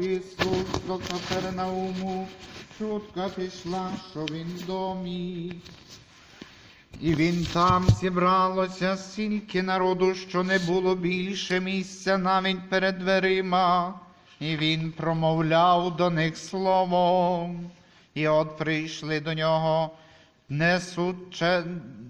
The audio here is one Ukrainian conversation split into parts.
Ісус до Капернауму, чутка пішла, що він домі. І він там зібралося стільки народу, що не було більше місця навіть перед дверима, і він промовляв до них словом. І от прийшли до нього, несуче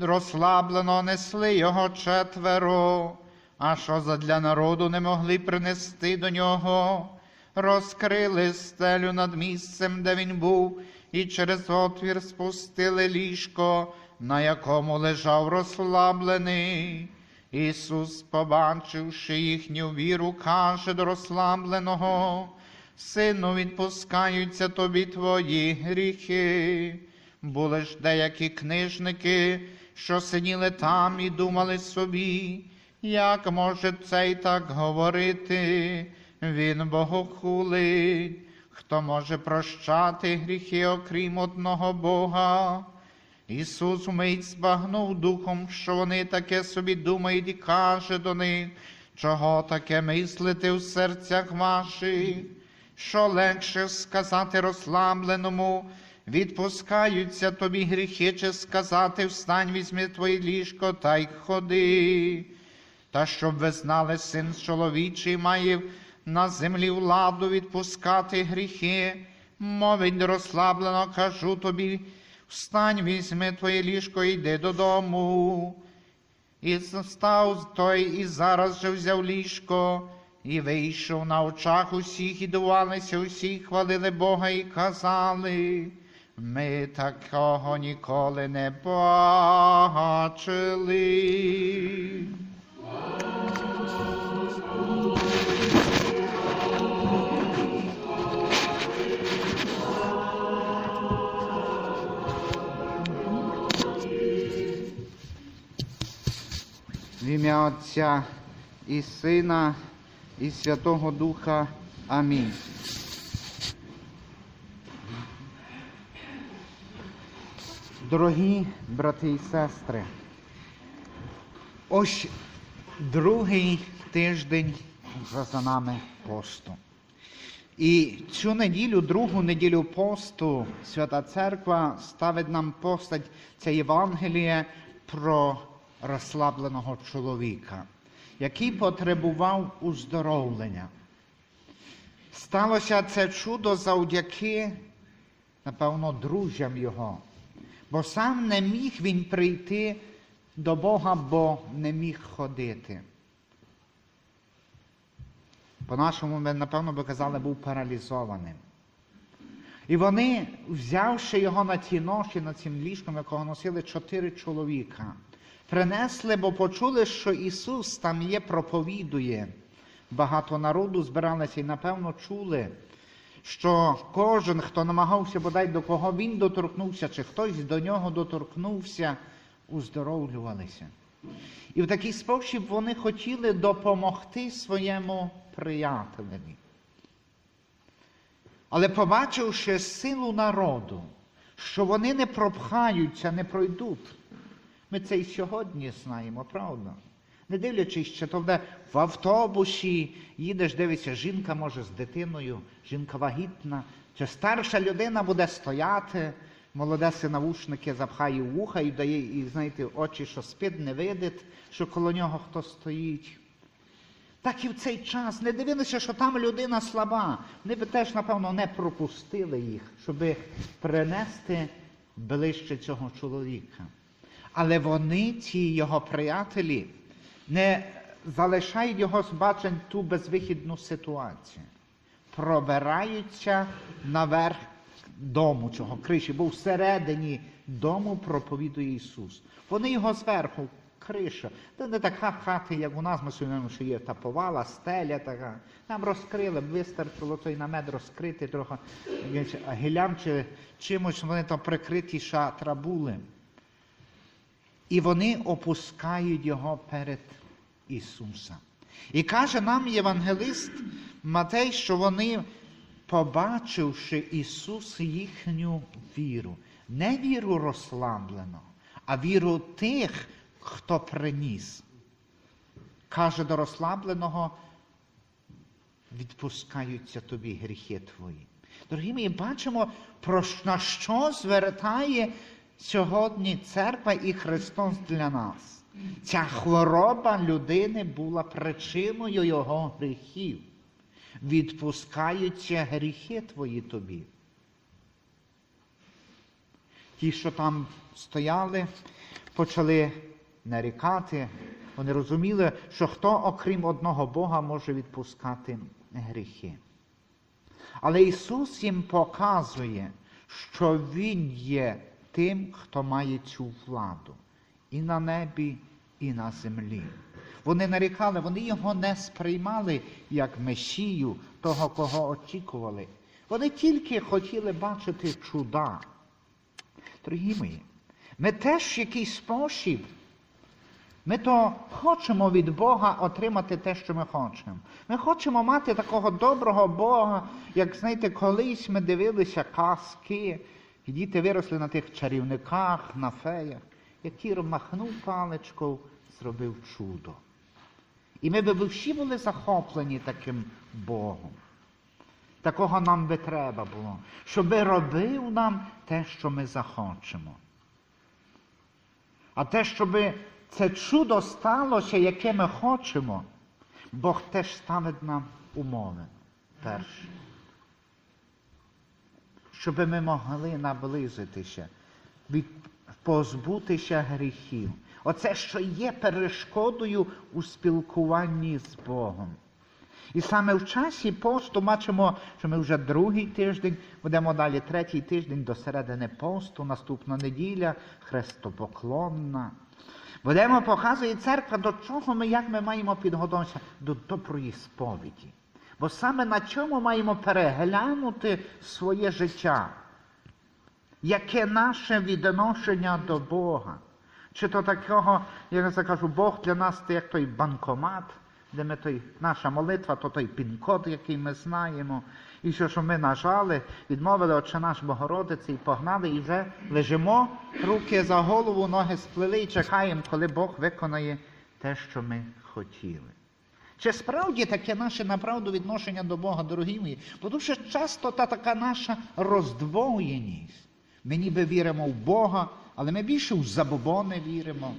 розслаблено несли його четверо, а що задля народу не могли принести до нього, розкрили стелю над місцем, де він був, і через отвір спустили ліжко, на якому лежав розслаблений. Ісус, побачивши їхню віру, каже до розслабленого, Сину, відпускаються тобі твої гріхи. Були ж деякі книжники, що сиділи там і думали собі, як може цей так говорити? Він богохулить, хто може прощати гріхи, окрім одного Бога. Ісус умить збагнув духом, що вони таке собі думають, і каже до них, чого таке мислите в серцях ваших, що легше сказати розслабленому, відпускаються тобі гріхи, чи сказати встань, візьми твоє ліжко та й ходи. Та щоб ви знали, син чоловічий має на землі владу відпускати гріхи, мовить розслаблено, кажу тобі, встань, візьми твоє ліжко йди додому. І став той, і зараз же взяв ліжко, і вийшов на очах усіх, і дивувалися усі, хвалили Бога і казали. Ми такого ніколи не бачили. В ім'я Отця і Сина, і Святого Духа. Амінь. Дорогі брати і сестри, ось другий тиждень вже за нами посту. І цю неділю, другу неділю посту, Свята Церква ставить нам постать це Євангеліє про розслабленого чоловіка, який потребував уздоровлення. Сталося це чудо завдяки, напевно, друзям його, бо сам не міг він прийти до Бога, бо не міг ходити. По-нашому, ми, напевно, би казали, був паралізованим. І вони, взявши його на ті ноші, на цим ліжком, якого носили чотири чоловіка, принесли, бо почули, що Ісус там є, проповідує. Багато народу збиралися і, напевно, чули, що кожен, хто намагався бодай до кого він доторкнувся, чи хтось до нього доторкнувся, уздоровлювалися. І в такий спосіб вони хотіли допомогти своєму приятелеві. Але побачивши силу народу, що вони не пропхаються, не пройдуть, ми це і сьогодні знаємо, правда? Не дивлячись, що то в автобусі їдеш, дивишся, жінка може з дитиною, жінка вагітна, чи старша людина буде стояти, молоде си навушники запхає в вуха і дає, і знаєте, очі, що спить, не видить, що коло нього хто стоїть. Так і в цей час не дивилися, що там людина слаба. Вони би теж, напевно, не пропустили їх, щоб принести ближче цього чоловіка. Але вони, ці його приятелі, не залишають його з бачень ту безвихідну ситуацію. Пробираються наверх дому цього криші, бо всередині дому проповідує Ісус. Вони його зверху, криша. Це не така хата, як у нас, ми сьогодні, що є та повала, стеля така. Там розкрили, вистачило той намет розкрити трохи гілям чи чимось, вони там прикриті шатра були. І вони опускають його перед Ісусом. І каже нам євангелист Матей, що вони, побачивши Ісус їхню віру, не віру розслаблено, а віру тих, хто приніс. Каже до розслабленого, відпускаються тобі гріхи твої. Дорогі мої, бачимо, про на що звертає сьогодні церква і Христос для нас. Ця хвороба людини була причиною його гріхів. Відпускаються гріхи твої тобі. Ті, що там стояли, почали нарікати. Вони розуміли, що хто, окрім одного Бога, може відпускати гріхи. Але Ісус їм показує, що Він є тим, хто має цю владу і на небі, і на землі. Вони нарікали, вони його не сприймали як Месію, того, кого очікували. Вони тільки хотіли бачити чуда. Дорогі мої, ми теж в якийсь спосіб ми то хочемо від Бога отримати те, що ми хочемо. Ми хочемо мати такого доброго Бога, як знаєте, колись ми дивилися казки, і діти виросли на тих чарівниках, на феях, який махнув паличкою, зробив чудо. І ми би всі були захоплені таким Богом. Такого нам би треба було, щоб робив нам те, що ми захочемо. А те, щоб це чудо сталося, яке ми хочемо, Бог теж ставить нам умови. Перше. Щоб ми могли наблизитися, позбутися гріхів. Оце, що є перешкодою у спілкуванні з Богом. І саме в часі посту бачимо, що ми вже другий тиждень, будемо далі третій тиждень до середини посту, наступна неділя, хрестопоклонна. Будемо показує церква, до чого ми, як ми маємо підготуватися до доброї сповіді. Бо саме на чому маємо переглянути своє життя, яке наше відношення до Бога. Чи то такого, як я кажу, Бог для нас це як той банкомат, де ми той, наша молитва, то той пін-код, який ми знаємо. І що, що ми нажали, відмовили Отче наш Богородиці і погнали, і вже лежимо, руки за голову, ноги сплели і чекаємо, коли Бог виконає те, що ми хотіли. Чи справді таке наше направду відношення до Бога, дорогі мої? Бо дуже часто та така наша роздвоєність. Ми ніби віримо в Бога, але ми більше в забобони віримо.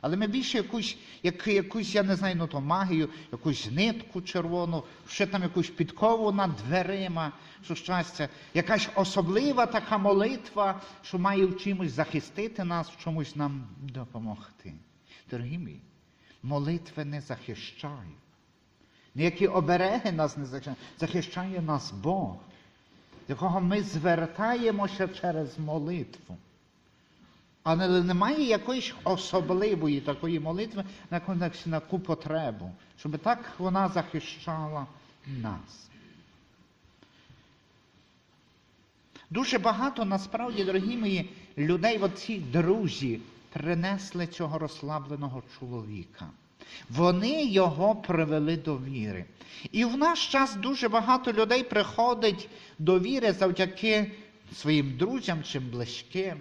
Але ми більше якусь, як, якусь, я не знаю, ну то магію, якусь нитку червону, ще там якусь підкову над дверима, що щастя, якась особлива така молитва, що має в чимось захистити нас, в чомусь нам допомогти. Дорогі мої, молитви не захищають. Ніякі обереги нас не захищають. Захищає нас Бог, до якого ми звертаємося через молитву. Але немає якоїсь особливої такої молитви на яку потребу, щоб так вона захищала нас. Дуже багато насправді, дорогі мої, людей, оці друзі, принесли цього розслабленого чоловіка. Вони його привели до віри. І в наш час дуже багато людей приходить до віри завдяки своїм друзям чи близьким.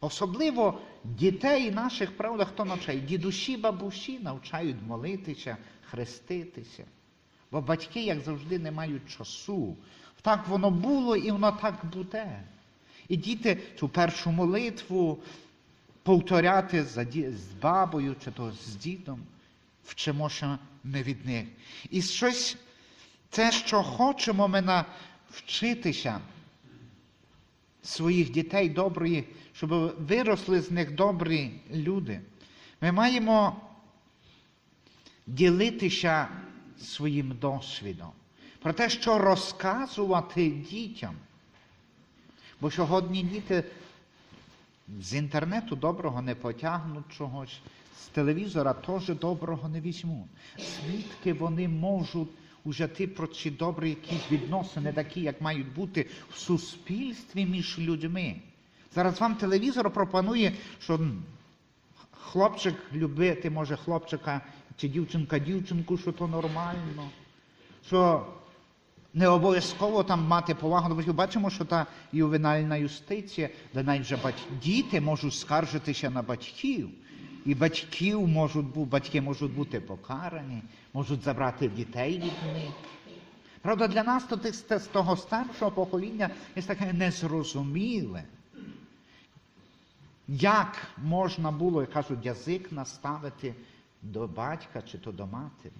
Особливо дітей наших, правда, хто навчає? Дідусі, бабусі навчають молитися, хреститися. Бо батьки, як завжди, не мають часу. Так воно було і воно так буде. І діти цю першу молитву повторяти з бабою чи то з дідом. Вчимося ми від них. І щось, те, що хочемо ми навчитися своїх дітей доброї, щоб виросли з них добрі люди. Ми маємо ділитися своїм досвідом. Про те, що розказувати дітям. Бо сьогодні діти з інтернету доброго не потягнуть чогось, з телевізора теж доброго не візьмуть. Звідки вони можуть уже ти про ці добрі якісь відносини, такі, як мають бути в суспільстві між людьми. Зараз вам телевізор пропонує, що хлопчик любити може хлопчика чи дівчинка дівчинку, що то нормально. Що не обов'язково там мати повагу до батьків. Бачимо, що та ювенальна юстиція, де навіть вже діти можуть скаржитися на батьків. І батьків можуть бу... батьки можуть бути покарані, можуть забрати дітей від них. Правда, для нас то з того старшого покоління є таке незрозуміле. Як можна було, як кажуть, язик наставити до батька чи то до матері?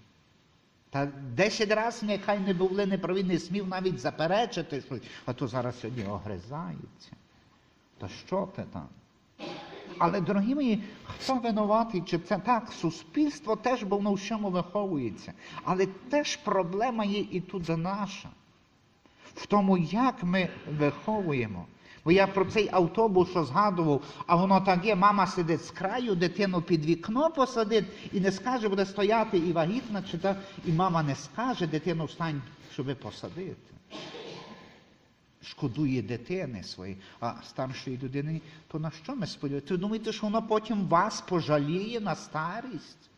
Та десять разів нехай не були неправі, не смів навіть заперечити щось, а то зараз сьогодні огризається. Та що ти там? Але, дорогі мої, хто винуватий, чи це так, суспільство теж бо воно в чому виховується. Але теж проблема є і тут наша. В тому, як ми виховуємо. Бо я про цей автобус, що згадував, а воно так є, мама сидить з краю, дитину під вікно посадить і не скаже, буде стояти і вагітна, чи та, і мама не скаже, дитину встань, щоби посадити. Шкодує дитини своєї, а старшої людини, то на що ми сподіваємося? Ви думаєте, що воно потім вас пожаліє на старість?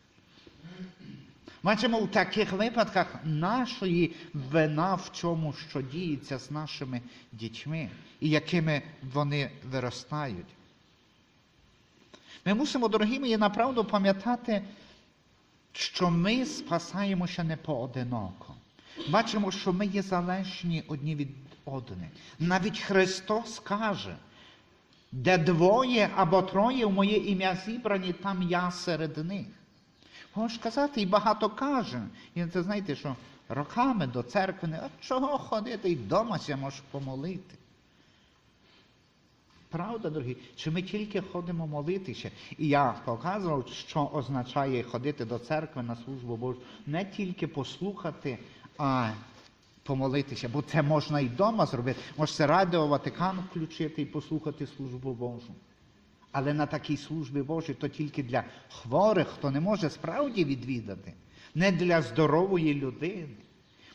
Бачимо, в таких випадках нашої вина в чому, що діється з нашими дітьми і якими вони виростають. Ми мусимо, дорогі мої, направду пам'ятати, що ми спасаємося не поодиноко. Бачимо, що ми є залежні одні від одних. Навіть Христос каже, де двоє або троє в моє ім'я зібрані, там я серед них. Можеш казати, і багато каже. І це знаєте, що роками до церкви не а чого ходити і вдома ся можеш помолити. Правда, дорогі? Чи ми тільки ходимо молитися? І я показував, що означає ходити до церкви на службу Божу. Не тільки послухати, а помолитися, бо це можна і вдома зробити. Можна радіо Ватикану включити і послухати службу Божу. Але на такій службі Божій то тільки для хворих, хто не може справді відвідати, не для здорової людини.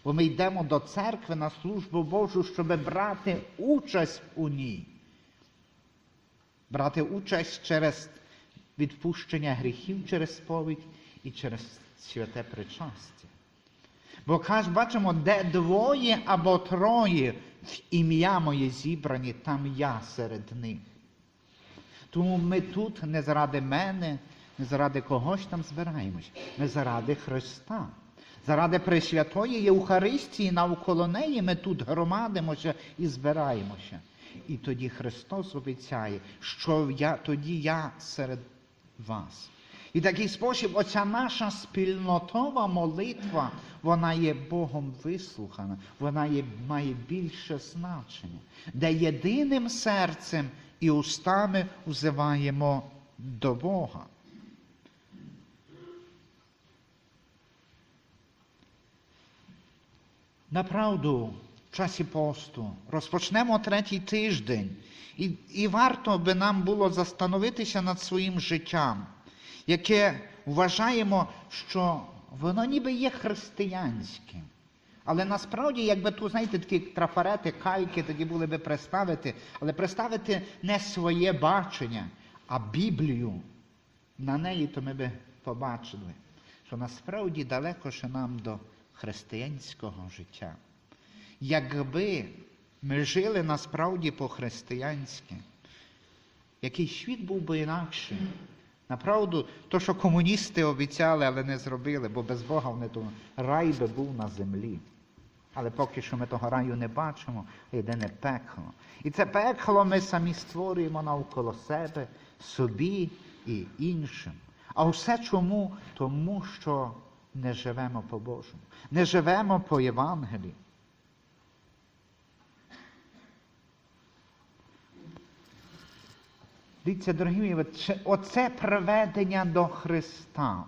Бо ми йдемо до церкви на службу Божу, щоб брати участь у ній. Брати участь через відпущення гріхів через сповідь і через святе причастя. Бо каже, бачимо, де двоє або троє в ім'я моє зібрані, там я серед них. Тому ми тут не заради мене, не заради когось там збираємось. Ми заради Христа. Заради Пресвятої Євхаристії навколо неї ми тут громадимося і збираємося. І тоді Христос обіцяє, що я, тоді я серед вас. І такий спосіб оця наша спільнотова молитва, вона є Богом вислухана, вона є, має більше значення, де єдиним серцем і устами взиваємо до Бога. Направду, в часі посту розпочнемо третій тиждень, і, і варто би нам було застановитися над своїм життям, яке вважаємо, що воно ніби є християнським. Але насправді, якби тут, знаєте, такі трафарети, кайки тоді були би представити, але представити не своє бачення, а Біблію. На неї то ми би побачили, що насправді далеко ще нам до християнського життя. Якби ми жили насправді по-християнськи, який світ був би інакший. Направду, то, що комуністи обіцяли, але не зробили, бо без Бога вони то рай би був на землі. Але поки що ми того раю не бачимо, єдине пекло. І це пекло ми самі створюємо навколо себе, собі і іншим. А все чому? Тому що не живемо по Божому, не живемо по Євангелії. Дивіться, дорогі мої, оце приведення до Христа.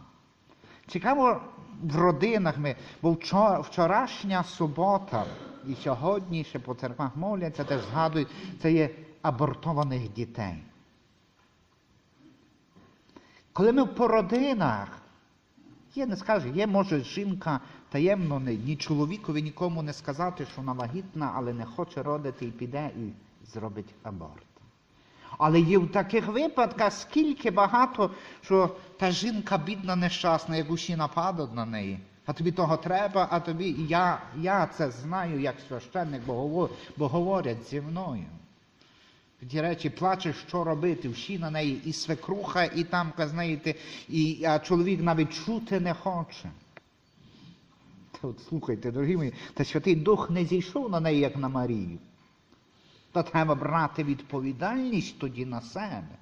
Цікаво в родинах ми, бо вчорашня субота і сьогодні ще по церквах моляться, теж згадують, це є абортованих дітей. Коли ми по родинах, є, не скаже, є, може, жінка таємно ні чоловікові нікому не сказати, що вона вагітна, але не хоче родити і піде і зробить аборт. Але є в таких випадках скільки багато, що та жінка бідна, нещасна, як усі нападуть на неї. А тобі того треба, а тобі і я, я це знаю як священник, бо, говор, бо говорять зі мною. Ті речі плачеш, що робити, всі на неї, і свекруха, і там, знаєте, і, а чоловік навіть чути не хоче. Та от слухайте, дорогі мої, та Святий Дух не зійшов на неї, як на Марію. Та треба брати відповідальність тоді на себе.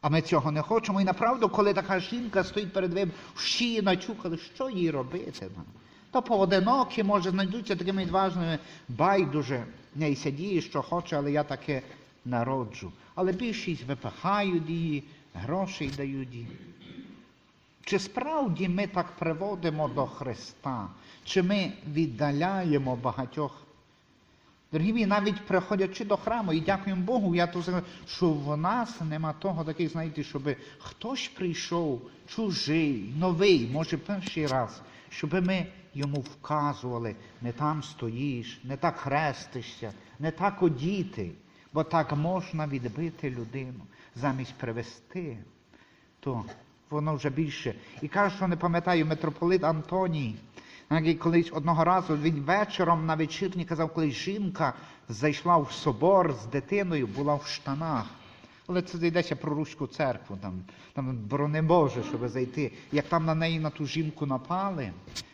А ми цього не хочемо. І направду, коли така жінка стоїть перед вами, її начухали, що їй робити? нам? То поодинокі, може, знайдуться такими відважними, байдуже, не сидіє, що хоче, але я таке народжу. Але більшість випихають її, грошей дають їй. Чи справді ми так приводимо до Христа? Чи ми віддаляємо багатьох? Дорогі мої, навіть приходячи до храму, і дякуємо Богу, я тут знаю, що в нас нема того таких, знаєте, щоб хтось прийшов, чужий, новий, може перший раз, щоб ми йому вказували, не там стоїш, не так хрестишся, не так одіти, бо так можна відбити людину, замість привести то воно вже більше. І каже, що не пам'ятаю, митрополит Антоній. Навіть колись одного разу він вечором на вечірні казав, коли жінка зайшла в собор з дитиною, була в штанах. Але це йдеться про руську церкву, там, там борони Боже, щоб зайти. Як там на неї на ту жінку напали, і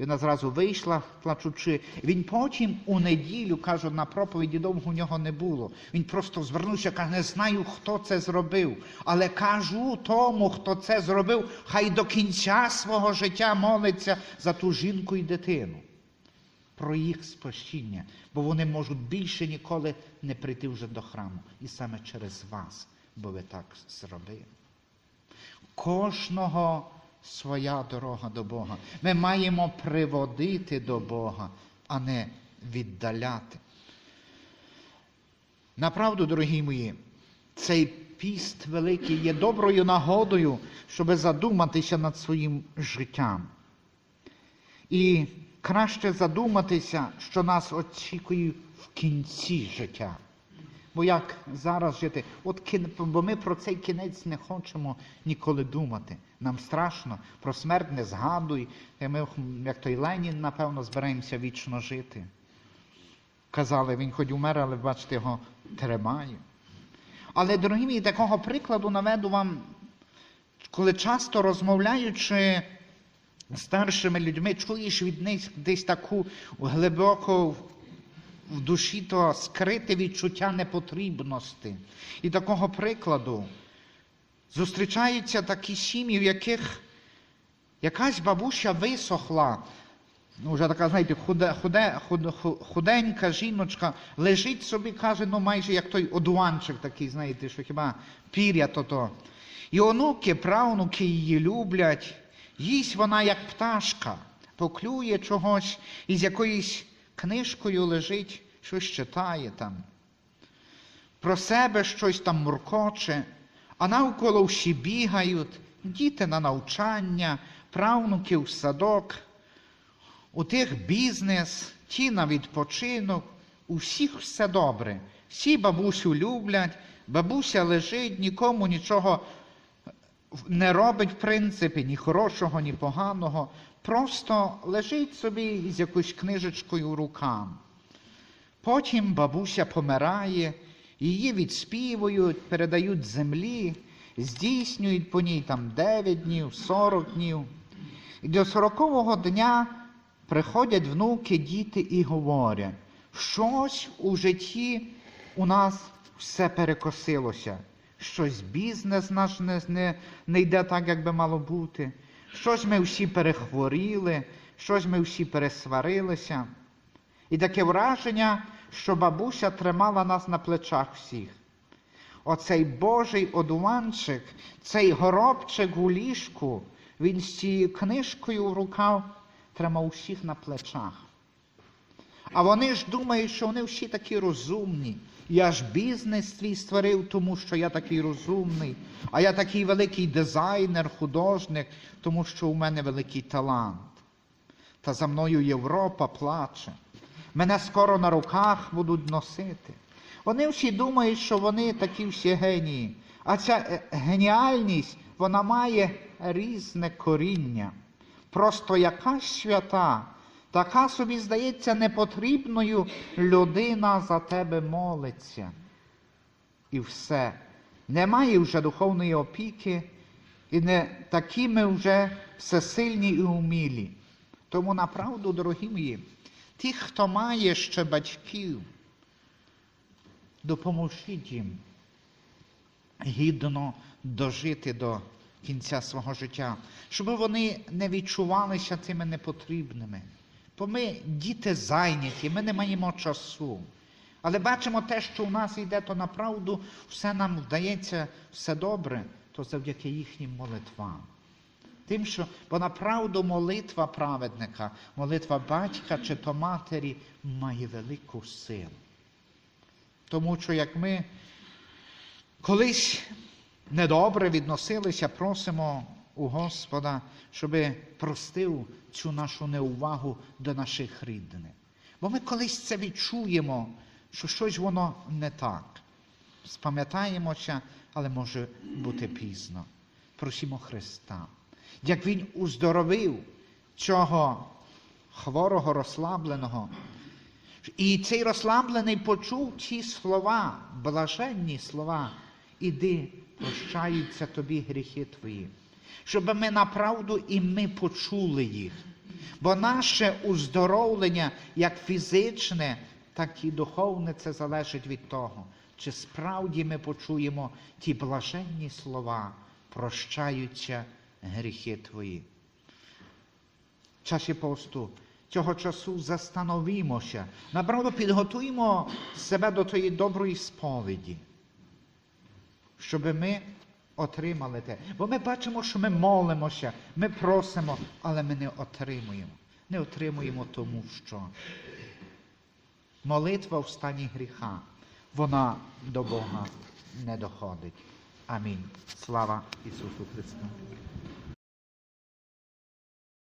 вона зразу вийшла, плачучи. Він потім у неділю, кажу, на проповіді довго у нього не було. Він просто звернувся, каже, не знаю, хто це зробив. Але кажу тому, хто це зробив, хай до кінця свого життя молиться за ту жінку і дитину. Про їх спасіння, бо вони можуть більше ніколи не прийти вже до храму. І саме через вас, бо ви так зробили. Кожного своя дорога до Бога. Ми маємо приводити до Бога, а не віддаляти. Направду, дорогі мої, цей піст великий є доброю нагодою, щоб задуматися над своїм життям. І краще задуматися, що нас очікує в кінці життя. Бо як зараз жити? От бо ми про цей кінець не хочемо ніколи думати. Нам страшно, про смерть не згадуй. І Ми, як той Ленін, напевно, збираємося вічно жити. Казали, він хоч умер, але бачите, його тримає. Але, дорогі мої, такого прикладу наведу вам, коли часто розмовляючи старшими людьми, чуєш від них десь таку глибоку в душі то скрите відчуття непотрібності. І такого прикладу зустрічаються такі сім'ї, в яких якась бабуся висохла, ну, вже така, знаєте, худе, худе, худ- худенька жіночка, лежить собі, каже, ну майже як той одуванчик такий, знаєте, що хіба пір'я то-то. І онуки, правнуки її люблять, їсть вона як пташка, поклює чогось і з якоюсь книжкою лежить, щось читає там. Про себе щось там муркоче, а навколо всі бігають, діти на навчання, правнуки в садок, у тих бізнес, ті на відпочинок, у всіх все добре. Всі бабусю люблять, бабуся лежить, нікому нічого не робить, в принципі, ні хорошого, ні поганого. Просто лежить собі з якоюсь книжечкою в руках. Потім бабуся помирає, її відспівують, передають землі, здійснюють по ній там 9 днів, 40 днів. І до 40-го дня приходять внуки, діти і говорять, щось у житті у нас все перекосилося. Щось бізнес наш не, не йде так, як би мало бути. Щось ми всі перехворіли, щось ми всі пересварилися. І таке враження, що бабуся тримала нас на плечах всіх. Оцей Божий одуванчик, цей горобчик у ліжку, він з цією книжкою в руках тримав усіх на плечах. А вони ж думають, що вони всі такі розумні. Я ж бізнес свій створив, тому що я такий розумний, а я такий великий дизайнер, художник, тому що у мене великий талант. Та за мною Європа плаче. Мене скоро на руках будуть носити. Вони всі думають, що вони такі всі генії. А ця е, геніальність, вона має різне коріння. Просто якась свята, така собі здається непотрібною людина за тебе молиться. І все. Немає вже духовної опіки, і не такі ми вже всесильні і умілі. Тому направду, дорогі мої, ті, хто має ще батьків, допоможіть їм гідно дожити до кінця свого життя, щоб вони не відчувалися цими непотрібними. Бо ми діти зайняті, ми не маємо часу. Але бачимо те, що у нас йде, то направду все нам вдається все добре, то завдяки їхнім молитвам. Тим, що, бо направду молитва праведника, молитва батька чи то матері має велику силу. Тому що як ми колись недобре відносилися, просимо у Господа, щоб простив цю нашу неувагу до наших рідних. Бо ми колись це відчуємо, що щось воно не так. Спам'ятаємося, але може бути пізно. Просімо Христа. Як Він уздоровив цього хворого, розслабленого, і цей розслаблений почув ті слова, блаженні слова, іди, прощаються тобі гріхи твої. Щоб ми направду і ми почули їх. Бо наше уздоровлення, як фізичне, так і духовне, це залежить від того, чи справді ми почуємо ті блаженні слова, прощаються гріхи твої. В часі посту цього часу застановімося, направду підготуємо себе до тої доброї сповіді, щоб ми отримали те. Бо ми бачимо, що ми молимося, ми просимо, але ми не отримуємо. Не отримуємо тому, що молитва в стані гріха, вона до Бога не доходить. Амінь. Слава Ісусу Христу.